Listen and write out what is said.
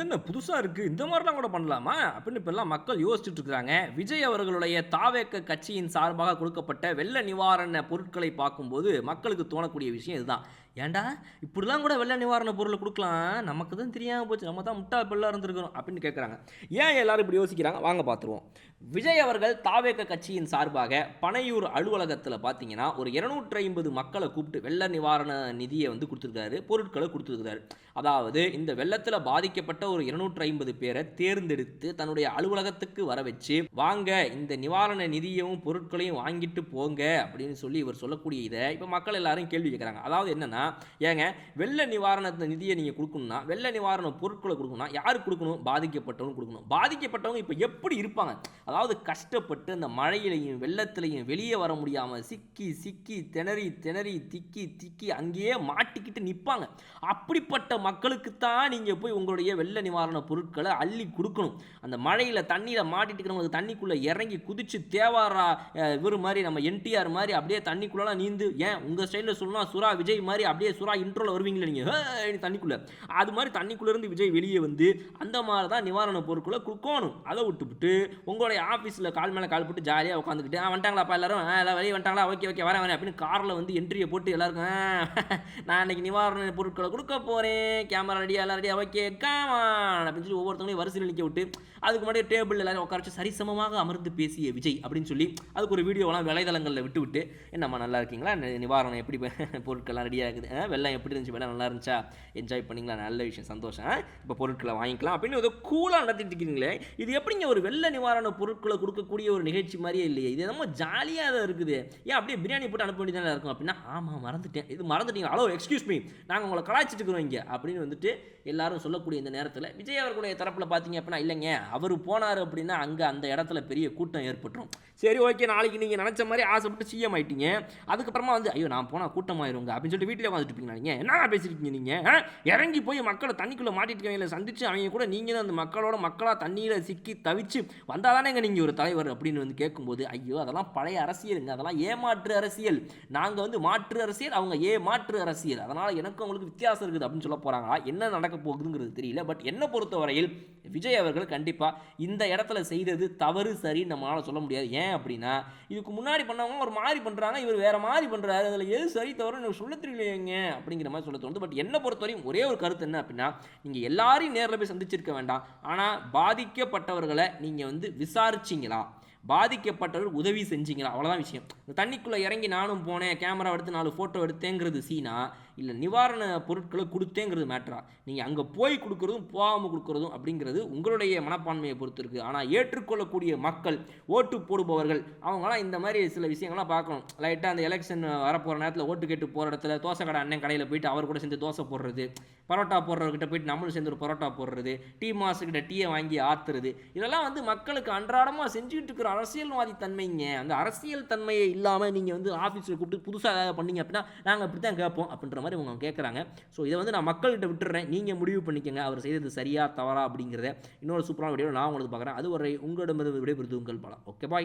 என்ன புதுசாக இருக்குது இந்த மாதிரிலாம் கூட பண்ணலாமா? அப்படின்னு இப்போல்லாம் மக்கள் யோசிச்சுட்டு இருக்கிறாங்க. விஜய் அவர்களுடைய தாவேக்க கட்சியின் சார்பாக கொடுக்கப்பட்ட வெள்ள நிவாரண பொருட்களை பார்க்கும்போது மக்களுக்கு தோணக்கூடிய விஷயம் இதுதான். ஏன்டா? இப்படிலாம் கூட வெள்ள நிவாரண பொருளை கொடுக்கலாம். நமக்கு தான் தெரியாமல் போச்சு. நம்ம தான் முட்டா பிள்ளை இருந்திருக்கிறோம் அப்படின்னு கேட்குறாங்க ஏன் எல்லாரும் இப்படி யோசிக்கிறாங்க? வாங்க பார்த்துருவோம் விஜய் அவர்கள் தாவேக்க கட்சியின் சார்பாக பனையூர் அலுவலகத்தில் பார்த்தீங்கன்னா ஒரு இருநூற்றி ஐம்பது மக்களை கூப்பிட்டு வெள்ள நிவாரண நிதியை வந்து கொடுத்துருக்காரு. பொருட்களை கொடுத்துருக்காரு. அதாவது இந்த வெள்ளத்தில் பாதிக்கப்பட்ட ஒரு இருநூற்றி ஐம்பது பேரை தேர்ந்தெடுத்து தன்னுடைய அலுவலகத்துக்கு வர வச்சு வாங்க இந்த நிவாரண நிதியையும் பொருட்களையும் வாங்கிட்டு போங்க அப்படின்னு சொல்லி இவர் சொல்லக்கூடிய இதை இப்போ மக்கள் எல்லாரும் கேள்வி கேட்குறாங்க அதாவது என்னன்னா ஏங்க வெள்ள நிவாரண நிதியை நீங்கள் கொடுக்கணும்னா வெள்ள நிவாரண பொருட்களை கொடுக்கணும்னா யார் கொடுக்கணும்? பாதிக்கப்பட்டவங்க கொடுக்கணும். பாதிக்கப்பட்டவங்க இப்போ எப்படி இருப்பாங்க? அதாவது கஷ்டப்பட்டு அந்த மழையிலையும் வெள்ளத்திலையும் வெளியே வர முடியாமல் சிக்கி சிக்கி திணறி திணறி திக்கி திக்கி அங்கேயே மாட்டிக்கிட்டு நிற்பாங்க அப்படிப்பட்ட மக்களுக்கு தான் நீங்கள் போய் உங்களுடைய வெள்ள நிவாரண பொருட்களை அள்ளி கொடுக்கணும். அந்த மழையில் தண்ணியில் மாட்டிட்டு இருக்கிறவங்களுக்கு தண்ணிக்குள்ளே இறங்கி குதிச்சு தேவாரா இவர் மாதிரி நம்ம என்டிஆர் மாதிரி அப்படியே தண்ணிக்குள்ளலாம் நீந்து ஏன்? உங்கள் ஸ்டைலில் சொல்லணும் சுறா விஜய் மாதிரி அப்படியே சுறா இன்ட்ரோவில் வருவீங்களே நீங்கள் தண்ணிக்குள்ளே. அது மாதிரி தண்ணிக்குள்ளே இருந்து விஜய் வெளியே வந்து அந்த மாதிரி தான் நிவாரண பொருட்களை கொடுக்கணும். அதை விட்டுவிட்டு உங்களுடைய ஆஃபீஸில் கால் மேலே கால் போட்டு ஜாலியாக உட்காந்துக்கிட்டு ஆ வந்துட்டாங்களாப்பா எல்லாரும்? எல்லாம் வெளியே வந்துட்டாங்களா? ஓகே ஓகே வரேன் வரேன். அப்படின்னு காரில் வந்து என்ட்ரியை போட்டு எல்லாருக்கும் நான் இன்னைக்கு நிவாரண பொருட்களை கொடுக்க போகிறேன் கேமரா ரெடியாக எல்லாம் ரெடியாக ஓகே காமான் அப்படின்னு சொல்லி ஒவ்வொருத்தவங்களையும் வரிசையில் நிற்க விட்டு அதுக்கு முன்னாடி டேபிள் எல்லாரும் உட்கார வச்சு சரிசமமாக அமர்ந்து பேசிய விஜய் அப்படின்னு சொல்லி அதுக்கு ஒரு வீடியோலாம் வலைதளங்களில் விட்டு விட்டு என்னம்மா நல்லா இருக்கீங்களா? நிவாரணம் எப்படி? பொருட்கள்லாம் ரெடியாக இருக்குது. இருக்குது. வெள்ளம் எப்படி இருந்துச்சு? வெள்ளம் நல்லா இருந்துச்சா? என்ஜாய் பண்ணிங்களா? நல்ல விஷயம் சந்தோஷம். இப்போ பொருட்களை வாங்கிக்கலாம். அப்படின்னு ஒரு கூலாக நடத்திட்டு இருக்கிறீங்களே இது எப்படிங்க ஒரு வெள்ள நிவாரண பொருட்களை கொடுக்கக்கூடிய ஒரு நிகழ்ச்சி மாதிரியே இல்லையே? இது என்னமோ ஜாலியாக தான் இருக்குது. ஏன் அப்படியே பிரியாணி போட்டு அனுப்ப வேண்டியதானே இருக்கும்? அப்படின்னா ஆமாம் மறந்துட்டேன். இது மறந்துட்டீங்க. ஹலோ எக்ஸ்கியூஸ் மீ நாங்கள் உங்களை கலாய்ச்சிட்டு இருக்கிறோம் இங்கே. அப்படின்னு வந்துட்டு எல்லாரும் சொல்லக்கூடிய இந்த நேரத்தில் விஜய் அவர்களுடைய தரப்பில் பார்த்தீங்க அப்படின்னா இல்லைங்க அவர் போனார் அப்படின்னா அங்கே அந்த இடத்துல பெரிய கூட்டம் ஏற்பட்டுரும். சரி ஓகே நாளைக்கு நீங்கள் நினச்ச மாதிரி ஆசைப்பட்டு சிஎம் ஆயிட்டீங்க. அதுக்கப்புறமா வந்து ஐயோ நான் போனால் கூட்டமாயிருங்க அப்படின்னு சொல்லிட்டு வீட்டில் உட்காந்துட்டு இருப்பீங்க நீங்கள் என்ன பேசிருக்கீங்க நீங்கள் இறங்கி போய் மக்களை தண்ணிக்குள்ளே மாட்டிட்டு சந்தித்து அவங்க கூட நீங்கள் தான் அந்த மக்களோட மக்களாக தண்ணியில் சிக்கி தவிச்சு வந்தால் தானேங்க நீங்கள் ஒரு தலைவர் அப்படின்னு வந்து கேட்கும்போது ஐயோ அதெல்லாம் பழைய அரசியலுங்க. அதெல்லாம் ஏமாற்று அரசியல். நாங்கள் வந்து மாற்று அரசியல் அவங்க ஏ மாற்று அரசியல். அதனால் எனக்கும் அவங்களுக்கு வித்தியாசம் இருக்குது அப்படின்னு சொல்ல போகிறாங்களா என்ன நடக்க போகுதுங்கிறது தெரியல. பட் என்னை பொறுத்தவரையில் விஜய் அவர்கள் கண்டிப்பாக இந்த இடத்துல செய்தது தவறு சரி நம்மளால் சொல்ல முடியாது. ஏன் அப்படின்னா இதுக்கு முன்னாடி பண்ணவங்க ஒரு மாதிரி பண்ணுறாங்க இவர் வேற மாதிரி பண்ணுறாரு அதில் எது சரி தவறு எனக்கு சொல்ல தெரியலையேங்க அப்படிங்கிற மாதிரி சொல்ல தோணுது. பட் என்னை பொறுத்தவரையும் ஒரே ஒரு கருத்து என்ன அப்படின்னா நீங்கள் எல்லாரையும் நேரில் போய் சந்திச்சிருக்க வேண்டாம். ஆனால் பாதிக்கப்பட்டவர்களை நீங்கள் வந்து விசாரிச்சிங்களா? பாதிக்கப்பட்டவர் உதவி செஞ்சீங்களா? அவ்வளோதான் விஷயம். இந்த தண்ணிக்குள்ளே இறங்கி நானும் போனேன் கேமரா எடுத்து நாலு ஃபோட்டோ எடுத்தேங்கிறது சீனா இல்லை நிவாரண பொருட்களை கொடுத்தேங்கிறது மேட்ரா நீங்கள் அங்கே போய் கொடுக்குறதும் போகாமல் கொடுக்குறதும் அப்படிங்கிறது உங்களுடைய மனப்பான்மையை பொறுத்து இருக்குது ஆனால் ஏற்றுக்கொள்ளக்கூடிய மக்கள் ஓட்டு போடுபவர்கள் அவங்களாம் இந்த மாதிரி சில விஷயங்கள்லாம் பார்க்கணும். லைட்டாக அந்த எலெக்ஷன் வரப்போகிற நேரத்தில் ஓட்டு கேட்டு போகிற இடத்துல தோசை கடை அண்ணன் கடையில் போயிட்டு அவர் கூட சேர்ந்து தோசை போடுறது பரோட்டா போடுறவர்கிட்ட போயிட்டு நம்மளும் சேர்ந்து ஒரு பரோட்டா போடுறது டீ மாசுக்கிட்ட டீயை வாங்கி ஆத்துறது இதெல்லாம் வந்து மக்களுக்கு அன்றாடமாக செஞ்சுக்கிட்டு இருக்கிற அரசியல்வாதி தன்மைங்க. அந்த அரசியல் தன்மையை இல்லாமல் நீங்கள் வந்து ஆஃபீஸில் கூப்பிட்டு புதுசாக ஏதாவது பண்ணீங்க அப்படின்னா நாங்கள் இப்படி தான் கேட்போம் அப்படின்ற மாதிரி அவங்க கேட்குறாங்க. ஸோ இதை வந்து நான் மக்கள்கிட்ட விட்டுறேன். நீங்கள் முடிவு பண்ணிக்கங்க. அவர் செய்தது சரியா தவறா அப்படிங்கிறத இன்னொரு சூப்பரான வீடியோ நான் உங்களுக்கு பார்க்குறேன். அது ஒரு உங்களிடமிருந்து விடைபெறுது உங்கள் பலம் ஓகே பாய்